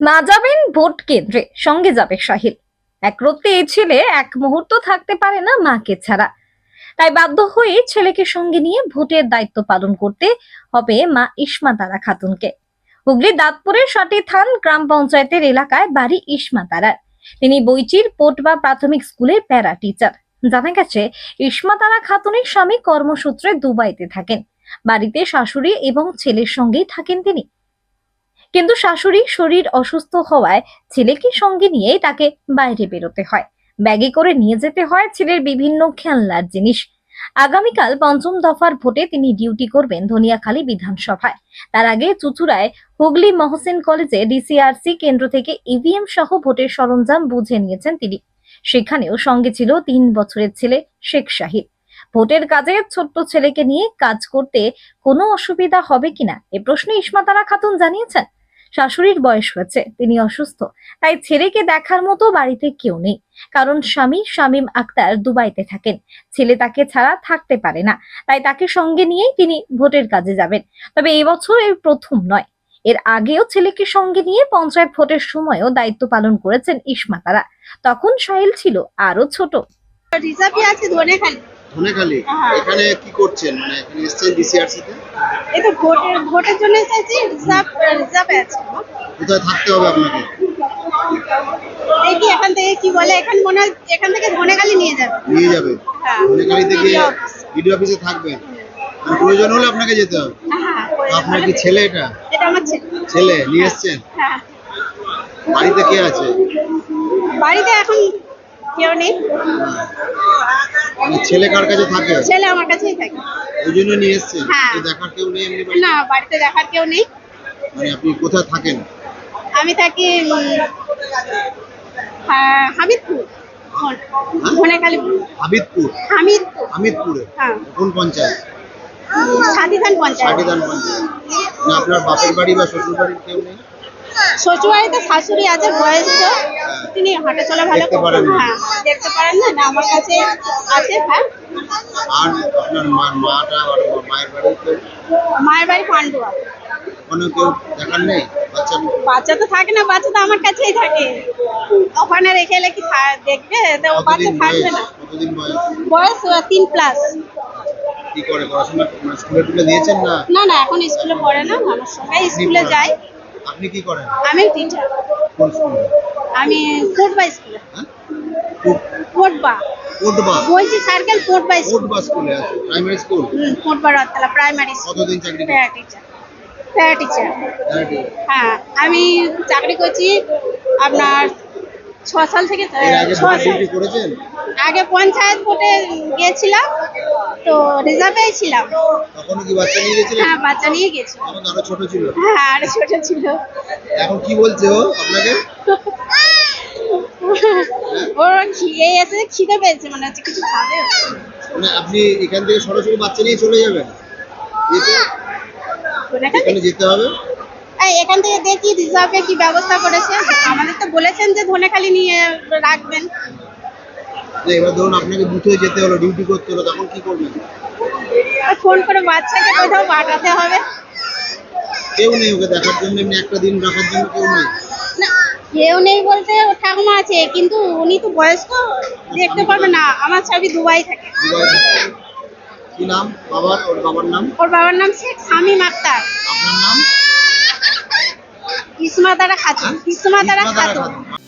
মা যাবেন ভোট কেন্দ্রে, সঙ্গে যাবে সাহিল। একরত্বে এই ছেলে এক মুহূর্ত থাকতে পারে না মাকে ছাড়া। তাই বাধ্য হয়ে ছেলেকে সঙ্গে নিয়ে ভোটের দায়িত্ব পালন করতে হবে মা ইসমা তারা খাতুনকে। হুগলি দাঁতপুরের সাটি থান গ্রাম পঞ্চায়েতের এলাকায় বাড়ি ইসমা তারার তিনি বইচির পোটবা প্রাথমিক স্কুলের প্যারা টিচার। জানা গেছে ইসমা তারা খাতুনের স্বামী কর্মসূত্রে দুবাইতে থাকেন। বাড়িতে শাশুড়ি এবং ছেলের সঙ্গেই থাকেন তিনি। কিন্তু শাশুড়ি শরীর অসুস্থ হওয়ায় ছেলেকে সঙ্গে নিয়ে তাকে বাইরে বেরোতে হয়। ব্যাগে করে নিয়ে যেতে হয় ছেলের বিভিন্ন খেলনার জিনিস। আগামীকাল পঞ্চম দফার ভোটে তিনি ডিউটি করবেন ধনিয়াখালী বিধানসভায়। তার আগে চুচুড়ায় হুগলি মহসেন কলেজে ডিসিআরসি কেন্দ্র থেকে ইভিএম সহ ভোটের সরঞ্জাম বুঝে নিয়েছেন তিনি। সেখানেও সঙ্গে ছিল তিন বছরের ছেলে শেখ শাহিদ ভোটের কাজে ছোট্ট ছেলেকে নিয়ে কাজ করতে কোনো অসুবিধা হবে কিনা এ প্রশ্নে ইসমাতারা খাতুন জানিয়েছেন। শাশুড়ির বয়স হয়েছে, তিনি অসুস্থ। তাই ছেলেকে দেখার মতো বাড়িতে কেউ নেই। কারণ স্বামী শামীম আক্তার দুবাইতে থাকেন। ছেলে তাকে ছাড়া থাকতে পারে না। তাই তাকে সঙ্গে নিয়েই তিনি ভোটের কাজে যাবেন। তবে এবছর এর প্রথম নয়। এর আগেও ছেলেকে সঙ্গে নিয়ে পঞ্চায়েত ভোটের সময়ও দায়িত্ব পালন করেছেন ইসমাতারা তখন সাহিল ছিল আরও ছোট। রিজার্ভে আছে ধনেখালি হ্যাঁ। এখানে কি করছেন? মানে এখানে এসছেন ডিসিআরসি তে এই তো ভোটের ভোটের জন্য এসেছি রিজার্ভ রিজার্ভে আছে। কোথায় থাকতে হবে আপনাকে? দেখি এখান থেকে কি বলে? এখান মনে হয় এখান থেকে ধনেখালি নিয়ে যাবে। নিয়ে যাবে? হ্যাঁ। ধনেখালি থেকে DDO অফিস। থাকবেন মানে প্রয়োজন হলে আপনাকে যেতে হবে। হ্যাঁ আপনার কি ছেলে এটা? এটা আমার ছেলে। ছেলে নিয়ে এসছেন? হ্যাঁ। বাড়িতে কে আছে? বাড়িতে এখন কেউ নেই? মানে ছেলে কার কাছে থাকে? ছেলে আমার কাছেই থাকে। ওই জন্য নিয়ে এসছেন হ্যাঁ। তো দেখার কেউ নেই এমনি বাড়িতে? না বাড়িতে দেখার কেউ নেই। মানে আপনি কোথায় থাকেন? আমি থাকি উম, হ্যাঁ, হামিদপুর। ধনেখালি হাবিদপুর হামিদপুর? হামিদপুরে। হ্যাঁ। কোন পঞ্চায়েত? সাদিধান পঞ্চায়েত। সাটিদান পঞ্চায়েত। না আপনার বাপের বাড়ি বা শ্বশুর বাড়ির কেউ নেই? শ্বশুরবাড়িতে শাশুড়ি আছে বয়স্ক। তিনি হাঁটা চলা ভালো পারেন হ্যাঁ দেখতে পারেন না না আমার কাছে আছে হ্যাঁ। আর আপনার মা- মাটা আর মায়ের মায়ের বাড়ি পান্ডুয়া। ওখানে কেউ দেখার নেই? বাচ্চা বাচ্চা তো থাকে না বাচ্চা তো আমার কাছেই থাকে। ওখানে রেখে এলে কি দেখবে? তো বাচ্চা থাকবে না। কতদিন বয়স? তিন প্লাস কি করে পড়াশোনা মানে স্কুলে টুলে দিয়েছেন না? না না এখন স্কুলে পড়ে না আমার সঙ্গে স্কুলে পড়েন? আপনি কি করেন? আমি টিচার কোন স্কুলে আমি কোটবা স্কুলে হ্যাঁ? কোটবা। কোটবা। বলছি সার্কেল কোটবা স্কুল কোটবা স্কুলে আছে প্রাইমারি স্কুল হুম, কোটবা রতলা প্রাইমারি স্কুল কতদিন চাকরি করেন? প্যারা টিচার প্যারা টিচার হ্যাঁ, হ্যাঁ আমি চাকরি করছি আপনার ছ সাল থেকে ছ সাল। করেছেন? আগে পঞ্চায়েত ভোটে গিয়েছিলাম তো রিজার্ভে ছিলাম। তখনও কি বাচ্চা নিয়ে গেছিলেন হ্যাঁ বাচ্চা নিয়ে গেছিলাম তখন আরও ছোট ছিল। হ্যাঁ আর ছোট ছিল। এখন কি বলছে ও আপনাকে? ওর খিদে এসে খিদে পেয়েছে মনে হচ্ছে কিছু খাবে। মানে আপনি এখান থেকে সরাসরি বাচ্চা নিয়ে চলে যাবেন? এখানে যেতে হবে? এখান থেকে দেখি রিজার্ভে কি ব্যবস্থা করেছে। আমাদের তো বলেছেন যে ধনেখালি নিয়ে রাখবেন। যে এবার ধরুন আপনাকে বুথে যেতে হলো ডিউটি করতে হলো তখন কি করবেন? ফোন করে বাচ্চাকে কোথাও পাঠাতে হবে? কেউ নেই ওকে দেখার জন্য এমনি একটা দিন রাখার জন্য কেউ নেই। না কেউ নেই বলতে ওর ঠাকুমা আছে কিন্তু উনি তো বয়স্ক দেখতে পারবে না আমার ছবি দুবাই থাকে। কি নাম? বাবার ওর বাবার নাম? ওর বাবার নাম শেখ শামীম আক্তার। আপনার নাম? ইসমা তারা খাতুন ইসমা তারা ইসমা তারা খাতুন। খাতুন।